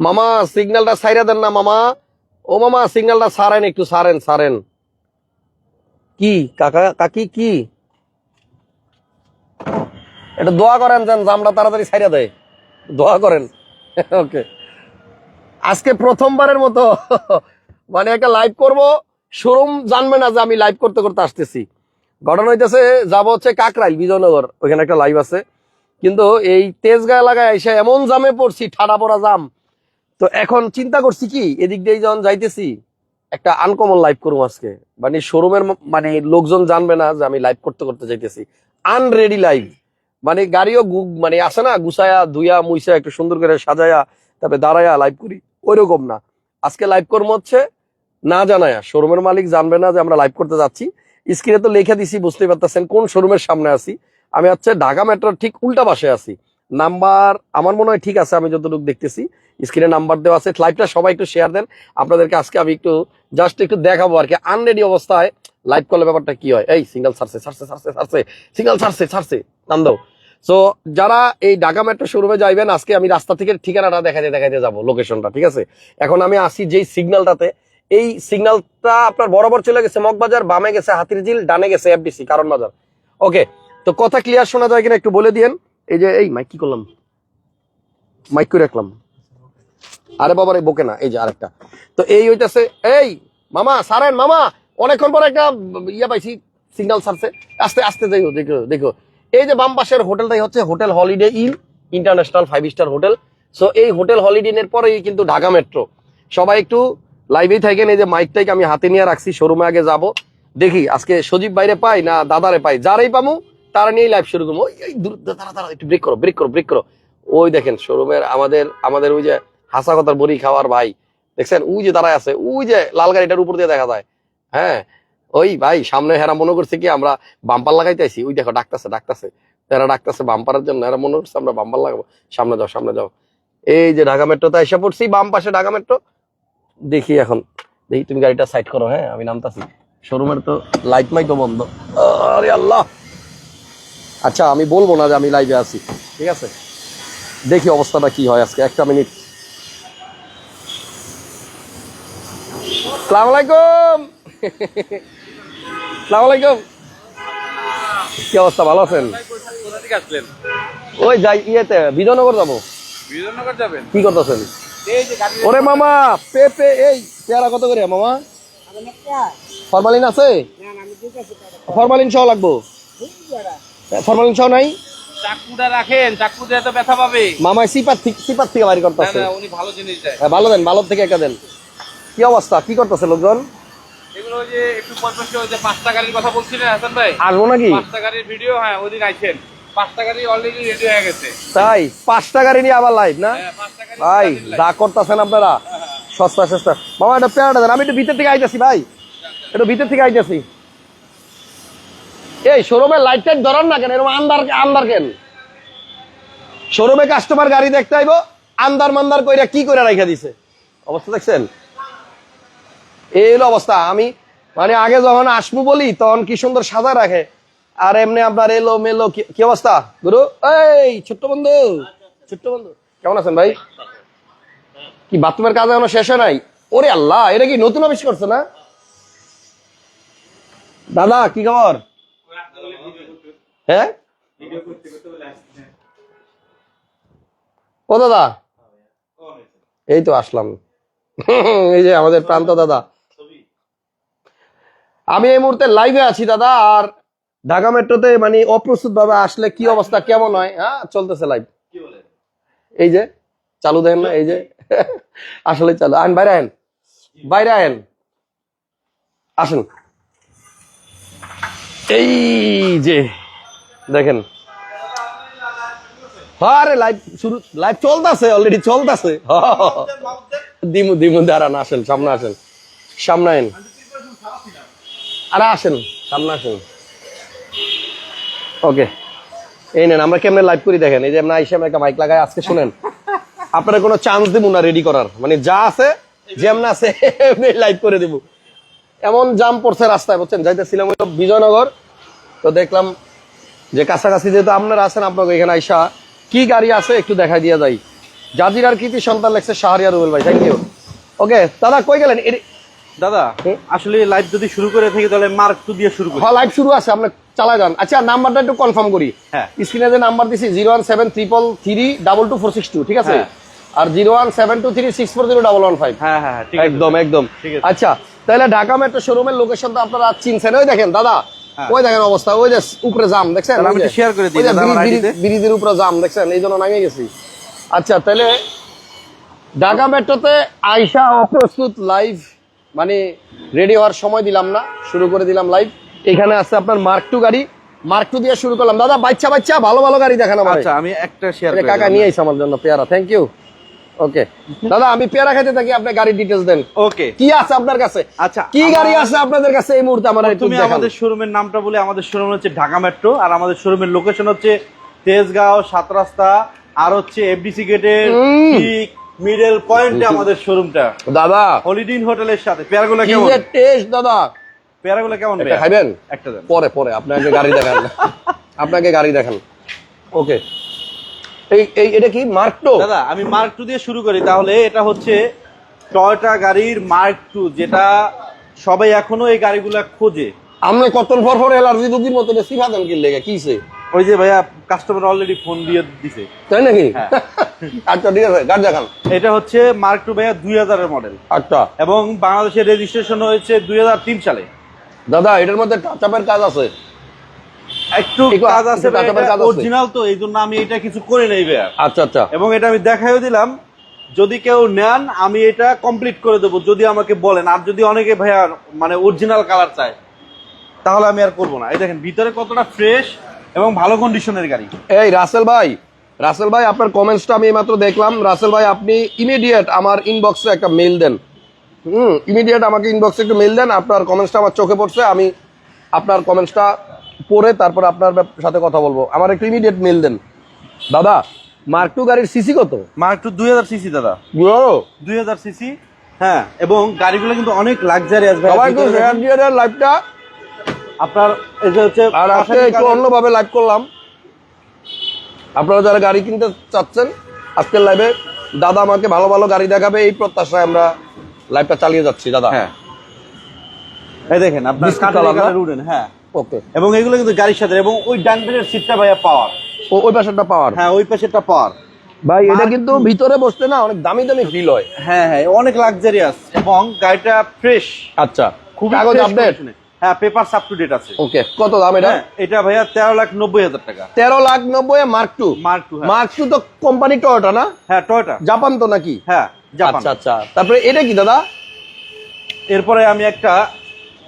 মামা সিগন্যালটা সাইরা দেন না মামা। ও মামা সিগন্যালটা সারেন একটু সারেন সারেন কি, কাকা, কাকি, কি? এটা দোয়া করেন যেন জামটা তাড়াতাড়ি সাইরা দেয়। দোয়া করেন। ওকে। আজকে প্রথমবারের মতো মানে একটা লাইভ করব। শোরুম জানবে না যে আমি লাইভ করতে করতে আসতেছি। ঘটনা হইতেছে, যাব হচ্ছে কাকরাইল, বিজয়নগর। ওখানে একটা লাইভ আছে। কিন্তু এই তেজগাঁ এলাকায় এসে এমন জামে পড়ছি, ঠাডা পড়া জাম। তো এখন চিন্তা করছি কি, এদিক দিয়ে যখন যাইতেছি, একটা আনকমন লাইভ করব আজকে। মানে শোরুমের মানে লোকজন জানবে না যে আমি লাইভ করতে করতে যাইতেছি। আনরেডি লাইভ মানে গাড়িও মানে আসে না, গুছায়া ধুয়া মুইসা, একটু সুন্দর করে সাজায়া, তারপরে দাঁড়ায়া লাইভ করি। ওইরকম না। আজকে লাইভ কর্ম হচ্ছে না জানায়া। শোরুমের মালিক জানবে না যে আমরা লাইভ করতে যাচ্ছি। স্ক্রিনে তো লিখে দিছি, বুঝতেই পারতেছেন কোন শোরুমের সামনে আছি। আমি হচ্ছে ঢাকা মেট্রোর ঠিক উল্টা পাশে আছি। নাম্বার আমার মনে হয় ঠিক আছে, আমি যতটুকু দেখতেছি। স্ক্রিনে নাম্বার দেওয়া আছে লাইভটা সবাই একটু শেয়ার দেন। আপনাদেরকে আজকে আমি একটু জাস্ট একটু দেখাবো আর কি আনরেডি অবস্থায় লাইভ করলে ব্যাপারটা কি হয়। এই সিঙ্গেল ছাড়ছে ছাড়ছে ছাড়ছে ছাড়ছে সিঙ্গেল ছাড়ছে ছাড়ছে নাম দাও সো যারা এই ঢাকা মেট্রো শোরুমে যাইবেন, আজকে আমি রাস্তা থেকে ঠিকানাটা দেখাইতে দেখাইতে যাব লোকেশনটা ঠিক আছে? এখন আমি আসি যেই সিগন্যালটাতে এই সিগন্যালটা আপনার বরাবর চলে গেছে মগবাজার, বামে গেছে হাতিরঝিল, ডানে গেছে এফডিসি কারণ বাজার। ওকে তো কথা ক্লিয়ার শোনা যায় কিনা একটু বলে দিয়েন। এই যে, এই মাইক কি করলাম? মাইক করে রাখলাম। আরে বাবার এই বকে না এই যে আরেকটা। তো এই হইতাছে এই মামা সারেন মামা অনেকক্ষণ পর একটা ইয়া পাইছি সিগন্যাল ছাড়ছে আস্তে আস্তে দেখো দেখো দেখো। এই যে বাম পাশের হোটেলটাই হচ্ছে hotel holiday inn international five star hotel. So এই হোটেল হলিডে ইনের পরেই কিন্তু ঢাকা মেট্রো। সবাই একটু লাইভেই থাকেন এই যে মাইকটাকে আমি হাতে নিয়ে রাখছি শোরুমে আগে যাব। দেখি আজকে সজীব বাইরে পাই না দাদারে পাই? যারাই পামু তারা নিয়েই লাইভ শুরু করব। ওই, তারা তারা একটু ব্রেক করো ব্রেক করো ব্রেক করো। ওই দেখেন শোরুমের আমাদের আমাদের ওই যে হাসা কথার বড়ি খাওয়ার ভাই। দেখছেন? ওই যে দাঁড়ায় আছে, ওই যে লাল গাড়িটার উপর দিয়ে দেখা যায়। হ্যাঁ? ওই ভাই, সামনে হেরা মনে করছে কি, আমরা বাম্পার লাগাইতেছি ওই দেখো, ডাকতেছে ডাকতেছে। এরা ডাকতেছে বাম্পারের জন্য, এরা মনে করছে আমরা বাম্পার লাগাবো। সামনে যাও সামনে যাও। এই যে ঢাকা মেট্রোতে এসে পড়ছি, বাম পাশে ঢাকা মেট্রো। দেখি এখন। দেখি তুমি গাড়িটা সাইড করো হ্যাঁ? আমি নামতাছি। শোরুমের তো লাইট মাইকও বন্ধ। আরে আল্লাহ! আচ্ছা আমি বলব না যে আমি লাইভে আছি। ঠিক আছে? দেখি অবস্থাটা কি হয় আজকে। একটা মিনিট সালাম আলাইকুম। সালাম আলাইকুম। কি অবস্থা ভালো আছেন? কোথা থেকে আসলেন ওই যাই ইয়েতে বিজয়নগর যাব। বিজয়নগর যাবেন কি করতেছেন? এই যে গাড়ি ওরে মামা পেপে এই পেয়ারা কত করে মামা? ফরমালিন আছে? ফরমালিন সহ লাগবো। ফরমালিন সহ নাই? চাকুটা রাখেন চাকু দিয়ে তো ব্যথা পাবে মামা সিপার থেকে সিপার থেকে বাড়ি করতেছে উনি ভালো জিনিস দেয়। হ্যাঁ, ভালো দেন ভালো থেকে একটা দেন। কি অবস্থা? কি করতেছে লোকজন? এগুলো যে একটু যে পাঁচটা গাড়ির কথা বলছিলেন হাসান ভাই। আসব নাকি? পাঁচটা গাড়ির ভিডিও হ্যাঁ ওদিন আইছেন। পাঁচটা গাড়ি অলরেডি রেডি হয়ে গেছে। তাই? পাঁচটা গাড়ি নিয়ে আবার লাইভ না? হ্যাঁ পাঁচটা গাড়ি ভাই যা করতেছেন আপনারা। সস্তা সস্তা। মামা এটা পেয়ারাটা দেন। আমি একটু ভিতর থেকে আইতেছি ভাই। একটু ভিতর থেকে আইতেছি। এই শোরুমে লাইট টাইট ধরান না কেন? এরকম আন্দার আন্দার কেন? শোরুমে কাস্টমার গাড়ি দেখতে আইব আন্দার মান্দার কইরা কি করে রাইখা দিছে? অবস্থা দেখছেন? এই হলো অবস্থা। আমি মানে আগে যখন আসব বলি, তখন কি সুন্দর সাজা রাখে। আর এমনি আপনার এলো মেলো, কি- কি অবস্থা? গুরু? এই, ছোট্ট বন্ধু ছোট্ট বন্ধু। কেমন আছেন ভাই? কি বাথরুমের কাজ এখনও শেষ হয় নাই? ওরে আল্লাহ, এটা কি নতুন অফিস করছে না? দাদা, কি খবর? হ্যাঁ? ও দাদা, এই তো আসলাম। এই যে আমাদের প্রান্ত দাদা। আমি এই মুহূর্তে লাইভে আছি দাদা আর ঢাকা মেট্রোতে মানে অপ্রস্তুত ভাবে আসলে কি অবস্থা কেমন হয় হ্যাঁ? চলতেছে লাইভ এই যে চালু দেন না এই যে। আসলে চালু। আইন বাইরে আইন বাইরে আইন আসেন। এই যে দেখেন। আরে লাইভ শুরু লাইভ চলতেছে অলরেডি চলতেছে। দিমু দিমু দাঁড়ান আসেন সামনে আসেন। সামনে আইন আরে আসেন, সামনে আসেন। ওকে, এই নেন, আমরা কেমনে লাইভ করি দেখেন, এই যে আমরা আইসে একটা মাইক লাগাই, আজকে শুনেন, আপনারা কোনো চান্স দিব না রেডি করার মানে যা আছে, যেমন আছে, এমনি লাইভ করে দিব। এমন জাম পড়ছে রাস্তায়, বুঝছেন? যাইতেছিলাম হলো বিজয়নগর, তো দেখলাম যে কাছাকাছি যেহেতু আপনারা আছেন, আপনাকে এখানে আইসা কি গাড়ি আছে একটু দেখা দিয়ে যাই। জাজিরার কৃতি সন্তান লেখছে শাহরিয়া রুবেল ভাই থ্যাংক ইউ ওকে, দাদা কই গেলেন? দাদা আসলে লাইভ যদি শুরু করে থাকি তাহলে মার্ক টু দিয়ে শুরু করি। হ্যাঁ লাইভ শুরু আছে আপনি চালাই যান আচ্ছা নাম্বারটা একটু কনফার্ম করি। হ্যাঁ। স্ক্রিনে যে নাম্বার দিছি zero one seven triple three double two four six two ঠিক আছে? হ্যাঁ। আর zero one seven two three six four zero double one five হ্যাঁ হ্যাঁ হ্যাঁ, একদম একদম। আচ্ছা তাহলে ঢাকা মেট্রো শোরুমের লোকেশন তো আপনারা চিনছেন। ওই দেখেন দাদা হ্যাঁ। ওই দেখেন অবস্থা ওই যে উপরে জাম দেখছেন? আমি share করে দিই ব্রিজের উপরে জাম দেখছেন? এই জন্য নামিয়ে গেছি। আচ্ছা তাহলে ঢাকা মেট্রোতে আইসা অপ্রস্তুত লাইভ মানে রেডি হওয়ার সময় দিলাম না শুরু করে দিলাম লাইভ এখানে আছে আপনার মার্ক টু গাড়ি। মার্ক টু দিয়ে শুরু করলাম। দাদা বাচ্চা বাচ্চা ভালো ভালো গাড়ি দেখানো আচ্ছা আমি একটা শেয়ার কাকা নিয়ে আইসা আমার জন্য পেয়ারা থ্যাংক ইউ ওকে দাদা আমি পেয়ারা খাইতে থাকি আপনি গাড়ির ডিটেলস দেন। ওকে কি আছে আপনার কাছে? আচ্ছা, কি গাড়ি আছে আপনাদের কাছে এই মুহূর্তে আমার তুমি আমাদের শোরুমের নামটা বলে আমাদের শোরুম হচ্ছে ঢাকা মেট্রো আর আমাদের শোরুমের লোকেশন হচ্ছে তেজগাঁও সাত রাস্তা আর হচ্ছে এফডিসি গেটের। ঠিক মিডল পয়েন্টে আমাদের শোরুমটা দাদা। হলিডিন হোটেলের সাথে পেয়ারগুলো কেমন? টেস্ট দাদা। পেয়ারগুলো কেমন একটা ভাইয়া? খাইবেন? একটা দেন। পরে পরে আপনাকে গাড়ি দেখান। আপনাকে গাড়ি দেখান। ওকে। এই এই এটা কি মার্ক টু দাদা আমি মার্ক টু দিয়ে শুরু করি। তাহলে এটা হচ্ছে টয়টা গাড়ির মার্ক টু যেটা সবাই এখনও এই গাড়িগুলা খোঁজে। আমরা কত পর পর এলার্জি রুগীর মতো সিফা দেন কি লেগে কিসে ওই যে ভাইয়া কাস্টমার অলরেডি ফোন দিয়ে দিছে। তাই নাকি? হ্যাঁ। আচ্ছা ঠিক আছে গাড়ি দেখান। এটা হচ্ছে মার্ক টু ভাইয়া দুই হাজারের মডেল আচ্ছা। এবং বাংলাদেশের রেজিস্ট্রেশন হয়েছে দুই হাজার তিন সালে। দাদা এটার মধ্যে টাচাপের কাজ আছে। একটু কাজ আছে। অরিজিনাল তো এই জন্য আমি এটা কিছু করে নেই ভাইয়া। আচ্ছা আচ্ছা। এবং এটা আমি দেখাইও দিলাম। যদি কেউ নেন আমি এটা কমপ্লিট করে দেবো যদি আমাকে বলেন। আর যদি অনেকে ভাইয়া মানে অরিজিনাল কালার চায় তাহলে আমি আর করব না। এই দেখেন ভিতরে কতটা ফ্রেশ এবং ভালো কন্ডিশনের গাড়ি। এই রাসেল ভাই রাসেল ভাই আপনার কমেন্টসটা আমি এইমাত্র দেখলাম। রাসেল ভাই আপনি ইমিডিয়েট আমার ইনবক্সে একটা মেল দেন। হুম ইমিডিয়েট আমাকে ইনবক্সে একটু মেল দেন। আপনার কমেন্টসটা আমার চোখে পড়ছে আমি আপনার কমেন্টসটা পড়ে তারপর আপনার সাথে কথা বলব। আমার একটু ইমিডিয়েট মেল দেন। দাদা মার্ক টু গাড়ির সিসি কত? মার্ক টু দুই হাজার সিসি দাদা। দুই হাজার সিসি হ্যাঁ এবং গাড়িগুলো কিন্তু অনেক লাক্সারিয়াস সবাই একটু আপনার এই যে হচ্ছে আর আজকে একটু অন্যভাবে লাইভ করলাম। আপনারা যারা গাড়ি কিনতে চাচ্ছেন আজকের লাইভে দাদা আমাকে ভালো ভালো গাড়ি দেখাবে এই প্রত্যাশায় আমরা লাইভটা চালিয়ে যাচ্ছি দাদা। হ্যাঁ। এই দেখেন আপনার? কালার উডেন হ্যাঁ। ওকে এবং এগুলো কিন্তু গাড়ির সাথে এবং ওই ডান পাশের সিটটা ভাইয়া পাওয়ার ও ওই পাশেরটা পাওয়ার হ্যাঁ ওই পাশেরটা পাওয়ার ভাই এটা কিন্তু ভিতরে বসতে না অনেক দামি দামি ফিল হয়। হ্যাঁ হ্যাঁ অনেক লাক্সারিয়াস এবং গাড়িটা ফ্রেশ আচ্ছা। খুব কাগজ আপডেট হ্যাঁ পেপার টু ডেট আছে। ওকে কত দাম এটা? হ্যাঁ, এটা ভাইয়া তেরো লাখ নব্বই হাজার টাকা। তেরো লাখ নব্বই mark two mark two mark two তো কোম্পানি টয়োটা না? হ্যাঁ টয়টা জাপান তো নাকি? হ্যাঁ আচ্ছা আচ্ছা। তারপরে এটা কি দাদা? এরপরে আমি একটা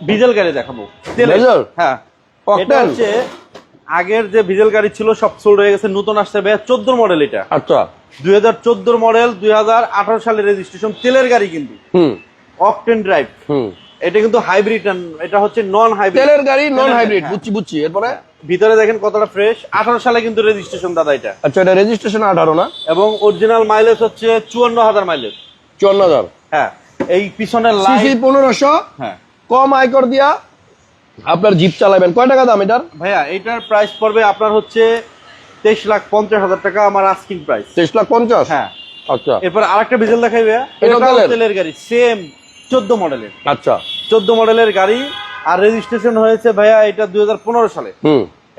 ডিজেল গাড়ি দেখাবো। ডিজেল? হ্যাঁ? এটা হচ্ছে আগের যে ডিজেল গাড়ি ছিল সব সোল্ড হয়ে গেছে। নতুন আসছে ভাইয়া চোদ্দ মডেল এটা। আচ্ছা। দুই হাজার চোদ্দোর মডেল দুই হাজার আঠারো সালের রেজিস্ট্রেশন তেলের গাড়ি কিন্তু। হুম। অকটেন ড্রাইভ হুম। এটা কিন্তু হাইব্রিড এটা হচ্ছে নন হাইব্রিড তেলের গাড়ি নন হাইব্রিড হ্যাঁ। বুঝছি বুঝছি। এরপরে? ভিতরে দেখেন কতটা ফ্রেশ আঠারো সালে কিন্তু রেজিস্ট্রেশন দাদা এটা। আচ্ছা এটা রেজিস্ট্রেশন আঠারো না? এবং অরিজিনাল মাইলেজ হচ্ছে চুয়ান্ন হাজার মাইলেজ চুয়ান্ন হাজার। হ্যাঁ এই পিছনের সিসি পনেরোশো হ্যাঁ। কম আয়কর দিয়া আপনার জিপ চালাবেন। কয় টাকা দাম এটার? ভাইয়া এটার প্রাইস পড়বে আপনার হচ্ছে তেইশ লাখ পঞ্চাশ হাজার টাকা আমার আস্কিং প্রাইস তেইশ লাখ পঞ্চাশ? হ্যাঁ। আচ্ছা। এরপর আরেকটা ডিজেল দেখাই ভাইয়া। তেলের? তেলের গাড়ি সেম চোদ্দ মডেলের। আচ্ছা। চোদ্দ মডেলের গাড়ি আর রেজিস্ট্রেশন হয়েছে ভাইয়া এটা দুই হাজার পনেরো সালে।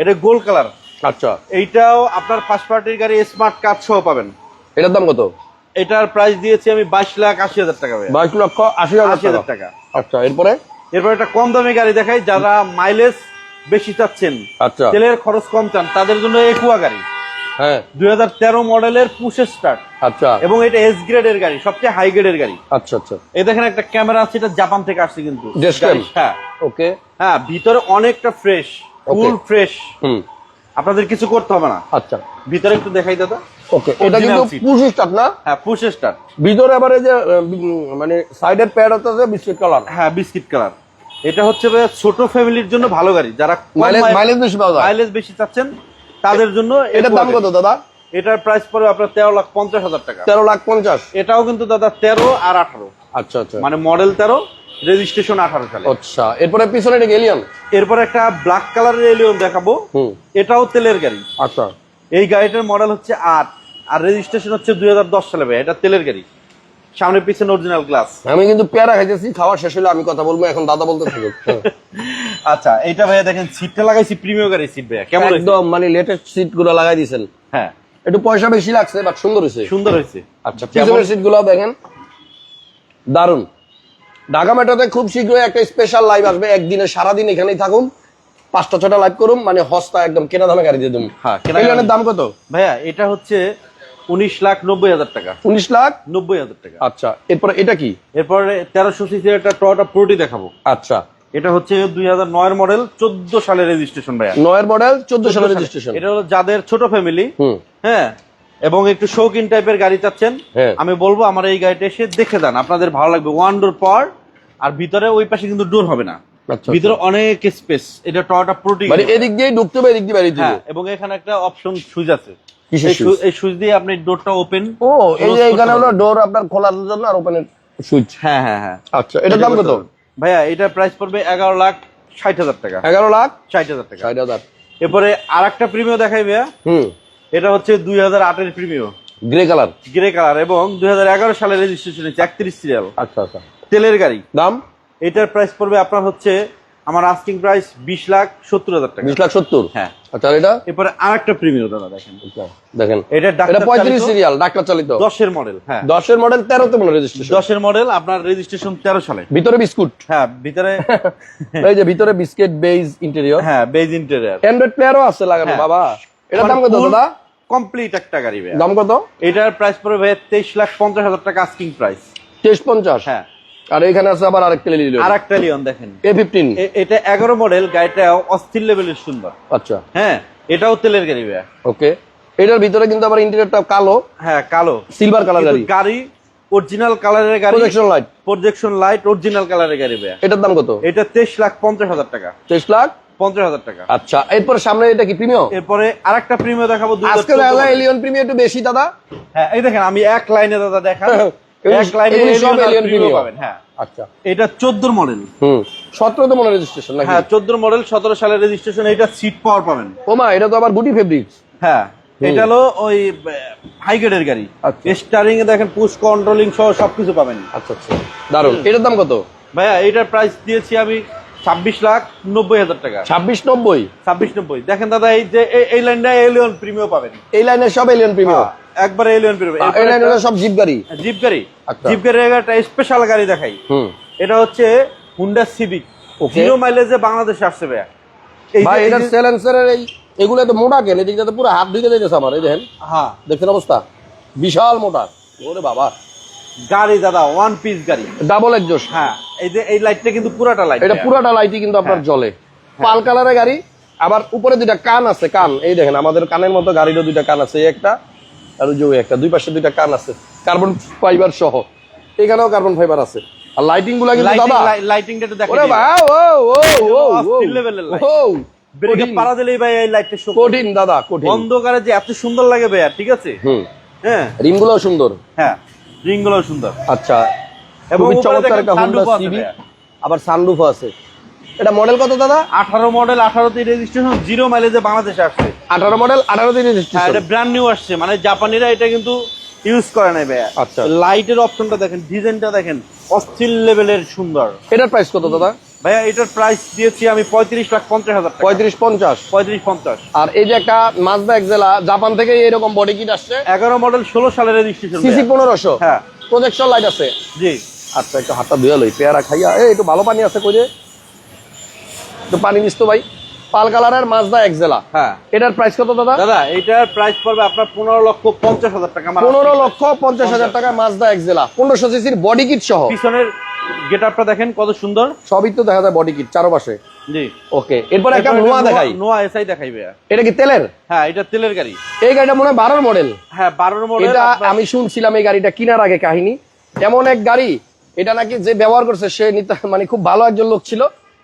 এটা গোল্ড কালার আচ্ছা। এইটাও আপনার ফার্স্ট পার্টির গাড়ি স্মার্ট কার্ড সহ পাবেন। এটার দাম কত? এটার প্রাইস দিয়েছি আমি বাইশ লাখ আশি হাজার টাকা বাইশ লক্ষ আশি হাজার আশি হাজার টাকা। টাকা আচ্ছা এরপরে? এরপরে একটা কম দামি গাড়ি দেখাই যারা মাইলেজ বেশি চাচ্ছেন আচ্ছা। তেলের খরচ কম চান তাদের জন্য একুয়া গাড়ি। হ্যাঁ। দুই হাজার তেরো মডেলের পুশে স্টার্ট আচ্ছা। এবং এটা এস গ্রেডের গাড়ি সবচেয়ে হাই গ্রেডের গাড়ি। আচ্ছা আচ্ছা। এই দেখেন একটা ক্যামেরা আছে এটা জাপান থেকে আসছে কিন্তু। হ্যাঁ। ওকে হ্যাঁ ভিতরে অনেকটা ফ্রেশ ফুল ফ্রেশ হুম। আপনাদের কিছু করতে হবে না। আচ্ছা। ভিতরে একটু দেখাই দাদা। ওকে এটা কিন্তু. পুশ স্টার্ট না? হ্যাঁ পুশে স্টার্ট ভিতরে আবার এই যে মানে সাইডের প্যাড হচ্ছে বিস্কিট কালার হ্যাঁ বিস্কিট কালার এটা হচ্ছে ছোট ফ্যামিলির জন্য ভালো গাড়ি। যারা মাইলেজ বেশি পাওয়া যায়। মাইলেজ বেশি চাচ্ছেন তাদের জন্য এটার দাম কত দাদা? এটার প্রাইস পড়বে আপনার তেরো লাখ পঞ্চাশ হাজার টাকা। তেরো লাখ পঞ্চাশ? এটাও কিন্তু দাদা তেরো আর আঠারো। আচ্ছা আচ্ছা। মানে মডেল তেরো রেজিস্ট্রেশন আঠারো সালে। আচ্ছা এরপরে পিছনে এটা এলিয়ন এরপরে একটা ব্ল্যাক কালারের এলিয়ন দেখাবো। হুম। এটাও তেলের গাড়ি। আচ্ছা। এই গাড়িটার মডেল হচ্ছে আট আর রেজিস্ট্রেশন হচ্ছে দুই হাজার দশ সালে ভাই এটা তেলের গাড়ি। সামনে পিছনে অরিজিনাল গ্লাস আমি কিন্তু পেয়ারা খাইতেছি খাওয়া শেষ হলে আমি কথা বলব এখন দাদা বলতে থাকুক। আচ্ছা এটা ভাইয়া দেখেন সিটটা লাগাইছি প্রিমিয়াম গাড়ি সিট ভাইয়া কেমন একদম মানে লেটেস্ট সিটগুলো লাগাই দিয়েছেন হ্যাঁ। একটু পয়সা বেশি লাগছে বাট সুন্দর হয়েছে। সুন্দর হয়েছে। আচ্ছা পিছনের সিটগুলো দেখেন। দারুণ ঢাকা মেট্রোতে খুব শীঘ্রই একটা স্পেশাল লাইভ আসবে একদিনে সারাদিন এখানেই থাকুন। পাঁচটা ছটা লাইভ করুন মানে হস্তা একদম কেনা দামে গাড়ি দিয়ে দেবো। হ্যাঁ, কেনা দাম কত? ভাইয়া এটা হচ্ছে উনিশ লাখ নব্বই হাজার টাকা। উনিশ লাখ নব্বই হাজার টাকা। আচ্ছা। এরপরে এটা কি? এরপরে তেরোশো সিসির একটা টয়টা প্রোটি দেখাবো। আচ্ছা। এটা হচ্ছে দুই হাজার নয়ের মডেল চোদ্দ সালের রেজিস্ট্রেশন ভাইয়া। নয়ের মডেল চোদ্দ সালের রেজিস্ট্রেশন এটা হলো যাদের ছোট ফ্যামিলি হ্যাঁ এবং একটু শৌখিন টাইপের গাড়ি চাচ্ছেন হ্যাঁ। আমি বলব আমার এই গাড়িটা এসে দেখে দেন আপনাদের ভালো লাগবে। ওয়ান ডোর পর আর ভিতরে ওই পাশে কিন্তু ডোর হবে না। আচ্ছা, ভিতরে অনেক স্পেস এটা টয়টা প্রোটি মানে এদিক দিয়ে ঢুকতে হবে এদিক দিয়ে বেরিয়ে হ্যাঁ এবং এখানে একটা অপশন সুইচ আছে। এই সুইচ? দিয়ে আপনি ডোরটা ওপেন ও এই যে এখানে হলো ডোর আপনার খোলার জন্য আর ওপেনের সুইচ হ্যাঁ হ্যাঁ হ্যাঁ। আচ্ছা এটার দাম কত? ভাইয়া এটার প্রাইস পড়বে এগারো লাখ ষাট হাজার টাকা। এগারো লাখ ষাট হাজার টাকা। ষাট হাজার। এরপরে আর একটা প্রিমিয় দেখাই ভাইয়া। হুম। এটা হচ্ছে দুই হাজার আটের premium grey colour grey colour এবং দুই হাজার এগারো সালের রেজিস্ট্রেশন হচ্ছে একত্রিশ সিরিয়াল আচ্ছা আচ্ছা। তেলের গাড়ি। দাম? এটার প্রাইস পড়বে আপনার হচ্ছে আমার আস্কিং প্রাইস বিশ লাখ সত্তর হাজার টাকা। বিশ লাখ সত্তর? হ্যাঁ। আচ্ছা এটা? এরপরে আর একটা প্রিমিয় দাদা দেখেন। আচ্ছা, দেখেন। এটা এটা ডাক্তার পঁয়ত্রিশ সিরিয়াল ডাক্তার চালিত। দশের মডেল হ্যাঁ। দশের মডেল তেরোতে মনে রেজিস্ট্রেশন দশের মডেল আপনার রেজিস্ট্রেশন তেরো সালে। ভিতরে বিস্কুট। হ্যাঁ ভিতরে এই যে ভিতরে বিস্কিট বেজ ইন্টেরিয়র হ্যাঁ বেজ ইন্টেরিয়ার অ্যান্ড্রয়েড প্লেয়ারও আছে লাগানো হ্যাঁ। বাবা। এটার দাম কত দাদা? কমপ্লিট একটা গাড়ি দাম কত? এটার প্রাইস পড়বে তেইশ লাখ পঞ্চাশ হাজার টাকা আস্কিং প্রাইস তেইশ পঞ্চাশ? হ্যাঁ। আর এখানে আছে আবার আরেকটা লিলি আর একটা লিওন দেখেন। এ ফিফটিন এ- এটা এগারো মডেল গাড়িটা অস্থির লেভেলের সুন্দর। আচ্ছা। হ্যাঁ এটাও তেলের গাড়ি ওকে। এটার ভিতরে কিন্তু আবার ইন্টেরিয়রটা কালো। হ্যাঁ কালো। সিলভার কালার গাড়ি। গাড়ি অরিজিনাল কালারের গাড়ি। Projection light projection light original কালারের গাড়ি ভাইয়া। এটার দাম কত? এটা তেইশ লাখ পঞ্চাশ হাজার টাকা। তেইশ লাখ? পঞ্চাশ হাজার টাকা। আচ্ছা এরপর সামনে এটা কি প্রিমিয়াম এরপরে আরেকটা প্রিমিয়াম দেখাবো আজকে দেখা। এলিয়ন প্রিমিয়াম একটু বেশি দাদা। হ্যাঁ এই দেখেন আমি এক লাইনে দাদা দেখান। লাইনে হ্যাঁ। আচ্ছা। এটা চোদ্দোর মডেল হুম। সতেরোতে রেজিস্ট্রেশন হ্যাঁ চোদ্দোর মডেল সতেরো সালের রেজিস্ট্রেশন এটা সিট পাওয়ার পাবেন। ওমা এটা তো আবার গুটি ফেব্রিক্স হ্যাঁ এটা হলো ওই হাই গ্রেডের গাড়ি। আচ্ছা। স্টারিং এ দেখেন পুশ কন্ট্রোলিং সহ সবকিছু পাবেন। আচ্ছা আচ্ছা। দারুণ এটার দাম কত? ভাইয়া এটার প্রাইস দিয়েছি আমি ছাব্বিশ লাখ নব্বই হাজার টাকা। ছাব্বিশ নব্বই? ছাব্বিশ নব্বই। দেখেন দাদা এই যে এই- এই লাইনটা এলিয়ন প্রিমিয়াম পাবেন। এই লাইনের সব এলিয়ন প্রিমিয়াম একবার এলিয়ন লাইনের সব জিপ গাড়ি। জিপ গাড়ি। আচ্ছা। জিপ গাড়ির একটা স্পেশাল গাড়ি দেখাই। এটা হচ্ছে হুন্ডা সিভিক. জিরো মাইলেজে বাংলাদেশে আসছে ভাই এটার সেলেন্সারের এই এগুলো তো মোটা কেন? এদিকে তো পুরো হাত ধুইতে দিতেছে আমার এই দেখেন। হ্যাঁ। দেখছেন অবস্থা? বিশাল মোটা। ওরে বাবা। গাড়ি দাদা ওয়ান পিস গাড়ি। ডাবল হ্যাঁ এই যে এই লাইটটা কিন্তু পুরাটা লাইট এটা পুরাটা লাইটই কিন্তু আপনার জ্বলে। পাল কালারের গাড়ি আবার উপরে দুইটা কান আছে কান। এই দেখেন আমাদের কানের মতো গাড়িরও দুইটা কান আছে। একটা আর ওই যে ওই একটা দুই পাশে দুইটা কান আছে কার্বন ফাইবার সহ। এখানেও কার্বন ফাইবার আছে। আর লাইটিংগুলা কিন্তু লাইটিং দাদা লাইটিংটা একটু দেখেন ওরে বা ও ও ও ও এর light। ও ব্রেকে পাড়া দিলেই ভাই এই লাইটটা শো কঠিন দাদা কঠিন। অন্ধকারে যে এত সুন্দর লাগে ভাইয়া ঠিক আছে? হুম। হ্যাঁ। রিমগুলো সুন্দর। হ্যাঁ রিংগুলো সুন্দর। আচ্ছা এবং চমৎকার একটা হুন্ডা আছে আবার সানরুফ আছে। এটা মডেল কত দাদা? আঠারো মডেল আঠারোতে রেজিস্ট্রেশন জিরো মাইলেজে বাংলাদেশে আসছে। আঠারো মডেল আঠারো দিন হ্যাঁ এটা ব্র্যান্ড নিউ আসছে। মানে জাপানিরা এটা কিন্তু ইউজ করে নাই ভাইয়া। আচ্ছা। লাইটের অপশনটা দেখেন ডিজাইনটা দেখেন অস্থির লেভেলের সুন্দর। এটার প্রাইস কত দাদা? ভাইয়া এটার প্রাইস দিয়েছি আমি পঁয়ত্রিশ লাখ পঞ্চাশ হাজার পঁয়ত্রিশ পঞ্চাশ। পঁয়ত্রিশ পঞ্চাশ। আর এই যে একটা মাজদা এক্সেলা জাপান থেকে এরকম বডি কিট আসছে? এগারো মডেল ষোলো সালের রেজিস্ট্রেশন সিসি পনেরোশো। হ্যাঁ। প্রজেকশন লাইট আছে? জি। আচ্ছা একটু হাতটা ধুয়ে লই পেয়ারা খাইয়া। এই একটু ভালো পানি আছে কই পানি ভাই। পাল কালারের মাজদা হ্যাঁ। এটার প্রাইস কত দাদা? দাদা এটার প্রাইস পড়বে আপনার পনেরো লক্ষ পঞ্চাশ হাজার টাকা পনেরো লক্ষ পঞ্চাশ হাজার টাকা মাজদা পনেরোশো সিসির বডি কিট সহ। পিছনের গেট আপটা দেখেন কত সুন্দর। সবই তো দেখা যায় বডি কিট চারপাশে। জি। ওকে এরপর একটা নোয়া দেখাই। নোয়া এসআই দেখাই ভাইয়া। এটা কি তেলের? হ্যাঁ এটা তেলের গাড়ি। এই গাড়িটা মনে হয় বারোর মডেল হ্যাঁ বারোর মডেল এটা আমি শুনছিলাম এই গাড়িটা কিনার আগে কাহিনী। এমন এক গাড়ি এটা নাকি যে ব্যবহার করছে সে মানে খুব ভালো একজন লোক ছিল।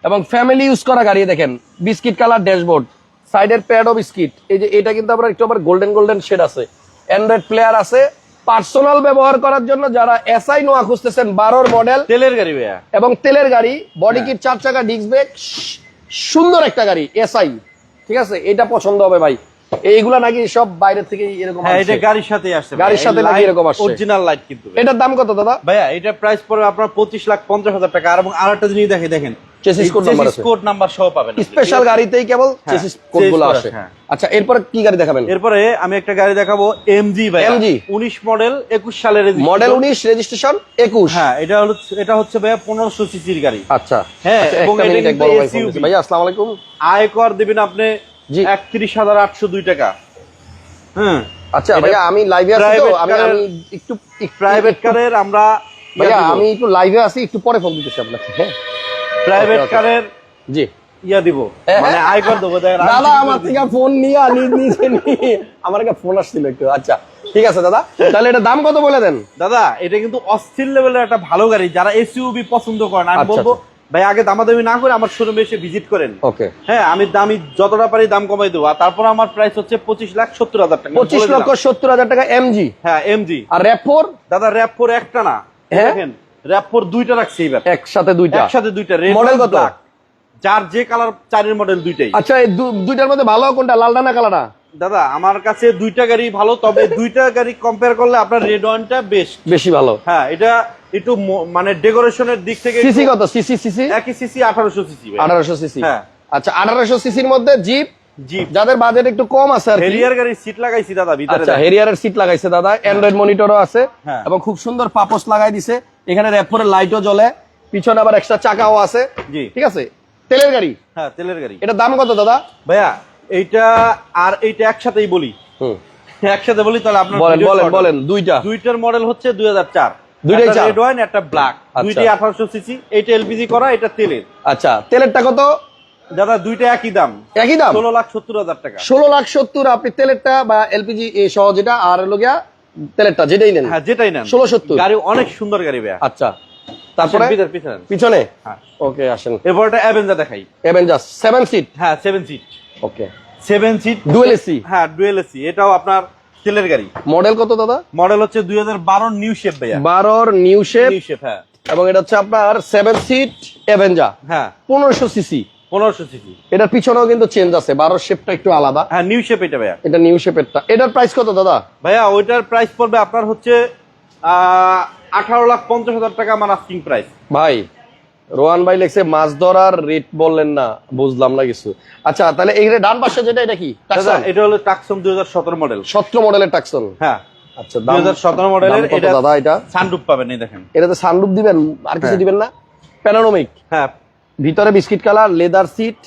এবং ফ্যামিলি ইউজ করা গাড়ি দেখেন বিস্কিট কালার ড্যাশবোর্ড সাইডের প্যাডও বিস্কিট। এই যে এটা কিন্তু আবার একটু আবার গোল্ডেন গোল্ডেন শেড আছে। অ্যান্ড্রয়েড প্লেয়ার আছে। পার্সোনাল ব্যবহার করার জন্য যারা এসআই নোয়া খুঁজতেছেন বারোর মডেল তেলের গাড়ি ভাইয়া। এবং তেলের গাড়ি বডি কিট চার চাকা ডিস্ক ব্রেক সুন্দর একটা গাড়ি এসআই ঠিক আছে? এটা পছন্দ হবে ভাই। এইগুলা নাকি সব বাইরে থেকে এরকম হ্যাঁ এটা গাড়ির সাথে আসছে গাড়ির সাথে নাকি এরকম আসছে? অরিজিনাল লাইট কিন্তু এটার দাম কত দাদা? ভাইয়া এটা প্রাইস পড়বে আপনার পঁচিশ লাখ পঞ্চাশ হাজার টাকা। আর এবং আরেকটা জিনিস দেখে দেখেন। Chassis code number আছে। কোড নাম্বার সহ পাবেন। স্পেশাল গাড়িতেই কেবল হ্যাঁ, চেসিস কোডগুলো চেসিস আসে। হ্যাঁ। আচ্ছা এরপর কি গাড়ি দেখাবেন? এরপরে আমি একটা গাড়ি দেখাবো এমজি ভাই MG উনিশ মডেল একুশ সালের registration। মডেল উনিশ রেজিস্ট্রেশন একুশ। হ্যাঁ এটা হলো এটা হচ্ছে ভাইয়া পনেরোশো সিসির গাড়ি। আচ্ছা। হ্যাঁ, আচ্ছা, এবং এটা কিন্তু বড় ভাই আসসালামু আলাইকুম। আয় কর দেবেন আপনি জি। একত্রিশ হাজার আটশো দুই টাকা। হ্যাঁ আচ্ছা ভাইয়া আমি লাইভে আছি তো। আমি আমি একটু প্রাইভেট কারের আমরা ভাইয়া আমি একটু লাইভে আছি একটু পরে ফোন দিতেছি আপনাকে হ্যাঁ। প্রাইভেট. কারের জি। ইয়া দিব। হ্যাঁ, মানে দেবো দাদা আমার থেকে ফোন নিয়ে নিজ নিজে নিয়ে। আমার কাছে ফোন আসছিল একটু আচ্ছা। ঠিক আছে দাদা। তাহলে এটা দাম কত বলে দেন? দাদা এটা কিন্তু অস্থির লেভেলের একটা ভালো গাড়ি যারা এসইউবি পছন্দ করেন। আমি আচ্ছা, বলব ভাই আগে দামাদামি না করে আমার শোরুমে এসে ভিজিট করেন। ওকে হ্যাঁ আমি দামি যতটা পারি দাম কমাই দেবো। আর তারপর আমার প্রাইস হচ্ছে পঁচিশ লাখ সত্তর হাজার টাকা। পঁচিশ লক্ষ সত্তর হাজার টাকা এমজি হ্যাঁ এমজি আর র্যাপোর দাদা র্যাপ ফোর একটা না। হ্যাঁ? দেখেন র্যাপ ফোর দুইটা রাখছি এবার একসাথে দুইটা। একসাথে দুইটা Model কত? যার যে কালার চারের মডেল দুইটাই। আচ্ছা এই দুইটার মধ্যে ভালো কোনটা লালটা না কালাটা দাদা আমার কাছে দুইটা গাড়ি ভালো তবে দুইটা গাড়ি কম্পেয়ার করলে আপনার রেড ওয়ানটা বেস্ট বেশি ভালো। হ্যাঁ এটা একটু মানে ডেকোরেশনের দিক থেকে সিসি কত? CC CC? একই সিসি আঠারোশো সিসি আঠারোশো সিসি। হ্যাঁ। আচ্ছা আঠারোশো সিসির মধ্যে জিপ জিপ যাদের বাজেট একটু কম আছে আর হেরিয়ার গাড়ির সিট লাগাইছি দাদা ভিতরে আচ্ছা হেরিয়ারের সিট লাগাইছে দাদা অ্যান্ড্রয়েড মনিটরও আছে হ্যাঁ। এবং খুব সুন্দর পাপোস লাগাই দিছে। এখানে র্যাপোরের লাইটও জ্বলে পিছনে আবার এক্সট্রা চাকাও আছে। জি। ঠিক আছে? তেলের গাড়ি? হ্যাঁ তেলের গাড়ি। এটার দাম কত দাদা? ভাইয়া এইটা আর এইটা একসাথেই বলি। হুম। একসাথে বলি তাহলে আপনার বলেন বলেন বলেন দুইটা। দুইটার মডেল হচ্ছে দুই হাজার চার। দুইটাই চার? রেড ওয়াইন একটা ব্ল্যাক আচ্ছা। দুইটাই আঠারোশো সিসি এইটা এলপিজি করা এটা তেলের। আচ্ছা তেলেরটা কত? দাদা দুইটা একই দাম। একই দাম? ষোলো লাখ সত্তর হাজার টাকা। ষোলো লাখ সত্তর আপনি তেলেরটা বা এলপিজি সহ যেটা আর হলো গিয়া তেলেরটা যেটাই নেন। হ্যাঁ যেটাই নেন। 1670 গাড়ি অনেক সুন্দর গাড়ি ভাইয়া। আচ্ছা তারপরে? পিছনে হ্যাঁ। ওকে আসেন। এরপর একটা অ্যাভেঞ্জার দেখাই। অ্যাভেঞ্জাস সেভেন সিট হ্যাঁ seven seat okay. Seven seat dual AC হ্যাঁ ডুয়েল এসি এটাও আপনার তেলের গাড়ি। মডেল কত দাদা? মডেল হচ্ছে দুই হাজার বারো নিউ শেপ ভাইয়া। বারোর নিউ শেপ নিউ শেপ হ্যাঁ। এবং এটা হচ্ছে আপনার সেভেন সিট অ্যাভেঞ্জা হ্যাঁ। পনেরোশো সিসি পনেরোশো সিসি। এটার পিছনেও কিন্তু চেঞ্জ আছে বারোর শেপটা একটু আলাদা। হ্যাঁ নিউ শেপ এটা ভাইয়া। এটা নিউ শেপেরটা এটার প্রাইস কত দাদা? ভাইয়া ওইটার প্রাইস পড়বে আপনার হচ্ছে আঠারো লাখ পঞ্চাশ হাজার টাকা আমার আস্কিং প্রাইস ভাই রোহান ভাই লেখছে মাছ ধরার রেট বললেন না বুঝলাম না কিছু। আচ্ছা তাহলে এইখানে ডান পাশে যেটা এটা কি? এটা হলো হাজার সতেরো মডেল সতেরো মডেলের টাকসন হ্যাঁ আচ্ছা দুই হাজার সতেরো মডেলের এটা দাদা এটা? সানরুপ পাবেন এই দেখেন। এটাতে সানরুফ দিবেন আর কিছু হ্যাঁ। দিবেন না? প্যানোরামিক হ্যাঁ ভিতরে বিস্কিট কালার লেদার সিট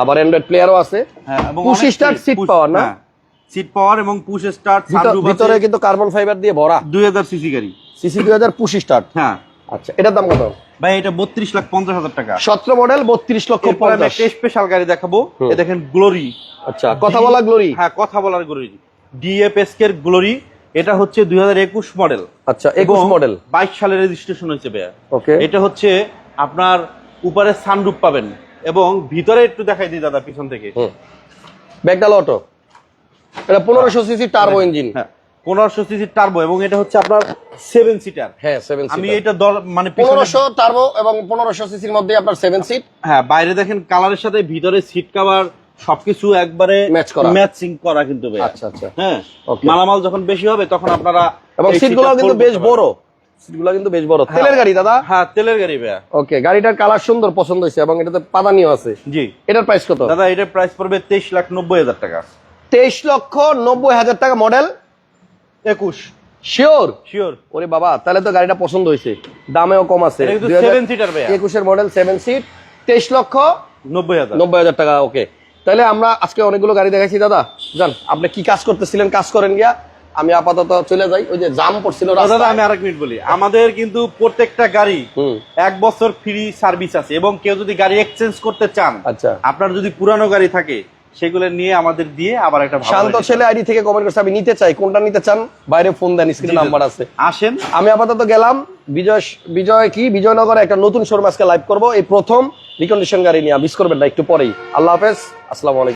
আবার অ্যান্ড্রয়েড প্লেয়ারও আছে। হ্যাঁ Push start seat power না? সিট পাওয়ার এবং পুশ স্টার্ট ভিতর- কিন্তু কার্বন ফাইবার দিয়ে ভরা। দুই হাজার সিসি গাড়ি। সিসি দুই হাজার পুশি স্টার্ট হ্যাঁ। আচ্ছা এটার দাম কত? ভাই এটা বত্রিশ লাখ পঞ্চাশ হাজার টাকা। সতেরো মডেল বত্রিশ লক্ষ এরপর আমি পঞ্চাশ। একটা স্পেশাল গাড়ি দেখাবো। এ দেখেন গ্লোরি আচ্ছা কথা বলা গ্লোরি হ্যাঁ কথা বলার গ্লোরি ডিএফএস এর গ্লোরি এটা হচ্ছে দুই হাজার একুশ মডেল আচ্ছা একুশ মডেল বাইশ সালের রেজিস্ট্রেশন হয়েছে ভাইয়া। ওকে এটা হচ্ছে আপনার উপরে সানরুপ পাবেন। এবং ভিতরে একটু দেখাই দিই দাদা পিছন থেকে। ব্যাগডাল অটো। এটা পনেরোশো সিসি টার্বো ইঞ্জিন হ্যাঁ। পনেরোশো সিসি টার্বো এবং এটা হচ্ছে আপনার সেভেন সিটার হ্যাঁ সেভেন আমি এটা মানে পনেরোশো টার্বো এবং পনেরোশো সিসির মধ্যে আপনার সেভেন সিট হ্যাঁ বাইরে দেখেন কালারের সাথে ভিতরে সিট কভার সবকিছু একবারে ম্যাচ করা। ম্যাচিং করা কিন্তু। আচ্ছা আচ্ছা। হ্যাঁ মালামাল যখন বেশি হবে তখন আপনারা এবং সিটগুলো কিন্তু বেশ বড়। সিটগুলো কিন্তু বেশ বড়। তেলের গাড়ি দাদা? হ্যাঁ তেলের গাড়ি ভাইয়া। ওকে গাড়িটার কালার সুন্দর পছন্দ হয়েছে এবং এটাতে পাদানিও আছে। জি। এটার প্রাইস কত? দাদা এটার প্রাইস পড়বে তেইশ লাখ নব্বই হাজার টাকা। তেইশ লক্ষ নব্বই হাজার টাকা মডেল একুশ। শিওর শিওর ওরে বাবা তাহলে তো গাড়িটা পছন্দ হয়েছে। দামেও কম আছে। এটা কিন্তু 2000 সেভেন সিটার ভাইয়া। একুশের মডেল সেভেন সিট তেইশ লক্ষ নব্বই হাজার। নব্বই হাজার। টাকা ওকে তাহলে আমরা আজকে অনেকগুলো গাড়ি দেখাইছি দাদা। জান আপনি কি কাজ করতেছিলেন কাজ করেন গিয়া। আমি আপাতত চলে যাই ওই যে জাম পড়ছিল দাদা। আমি আরেক মিনিট বলি। আমাদের কিন্তু প্রত্যেকটা গাড়ি এক বছর ফ্রি সার্ভিস আছে এবং কেউ যদি গাড়ি এক্সচেঞ্জ করতে চান আচ্ছা। আপনার যদি পুরানো গাড়ি থাকে সেগুলো নিয়ে আমাদের দিয়ে আবার একটা শান্ত ছেলে আইডি থেকে কমেন্ট করছে আমি নিতে চাই কোনটা নিতে চান? বাইরে ফোন দেন স্ক্রিন নাম্বার আছে। আসেন। আমি আপাতত গেলাম বিজয় বিজয় কি? বিজয়নগরে একটা নতুন শোরুম আজকে লাইভ করব। এই প্রথম রিকন্ডিশন গাড়ি নিয়ে মিস করবেন না একটু পরেই। আল্লাহ হাফেজ আসসালামু আলাইকুম।